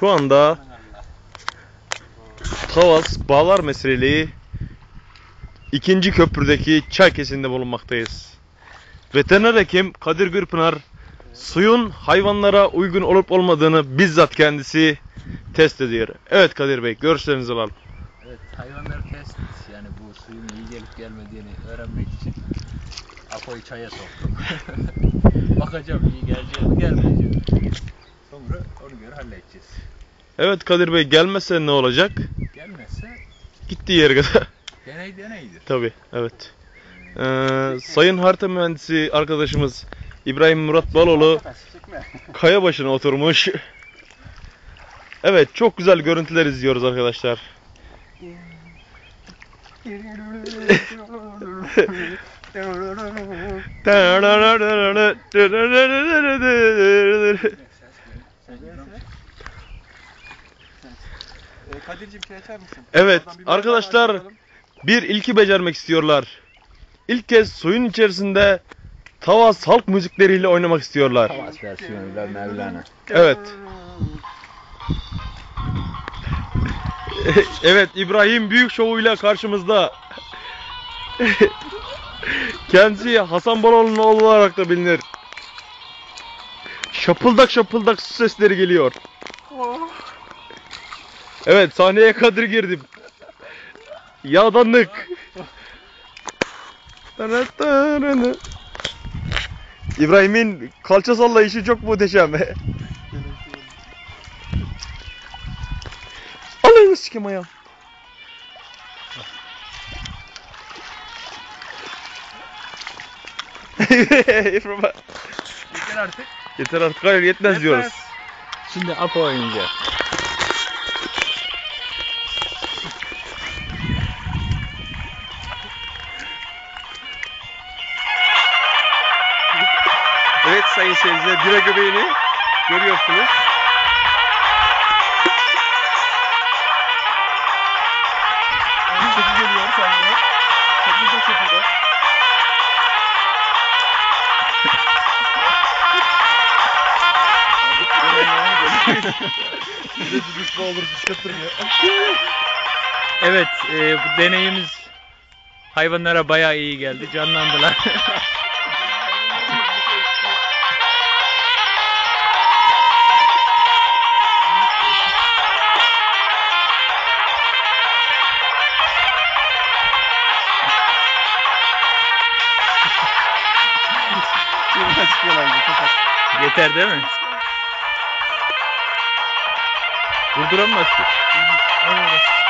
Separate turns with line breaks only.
Şu anda Tavas Bağlar Meseleliği ikinci köprüdeki çay kesinde bulunmaktayız. Veteriner hekim Kadir Gürpınar suyun hayvanlara uygun olup olmadığını bizzat kendisi test ediyor. Evet Kadir Bey görüşlerinizi alalım.
Evet hayvanları test yani bu suyun iyi gelip gelmediğini öğrenmek için Apo'yu çaya soktum. Bakacağım iyi gelecek mi onu göre halledeceğiz.
Evet Kadir Bey gelmezse ne olacak?
Gelmezse
Gittiği yere kadar.
deney deneydir.
Tabi evet. Ee, Sayın harita mühendisi arkadaşımız İbrahim Murat Baloğlu kaya başına oturmuş. Evet çok güzel görüntüler izliyoruz arkadaşlar.
Ee, Kadir'cim şey açar mısın?
Evet
Oradan bir
arkadaşlar
bakalım.
bir ilki becermek istiyorlar. İlk kez suyun içerisinde Tavas halk müzikleriyle oynamak istiyorlar.
Havas versiyonuyla Mevlana.
Evet. evet İbrahim Büyük Şov'uyla karşımızda. Kendisi Hasan Baloğlu'nun oğlu olarak da bilinir. Şapıldak şapıldak su sesleri geliyor. Evet sahneye Kadir girdim. Yağdanlık. İbrahim'in kalça sallayışı çok muhteşem. Alayını sikim ayağım.
Yeter artık.
Yeter artık hayır yetmez diyoruz.
Şimdi Apo oynayacak.
Evet sayın seyirciler bira göbeğini görüyorsunuz.
Çeki geliyor senden. Çekilde çekilde. Bir düdüklü olur fışkırtırmıyor.
Evet e, bu deneyimiz hayvanlara bayağı iyi geldi. Canlandılar. Yeter değil mi? Durduramaz ki. Evet.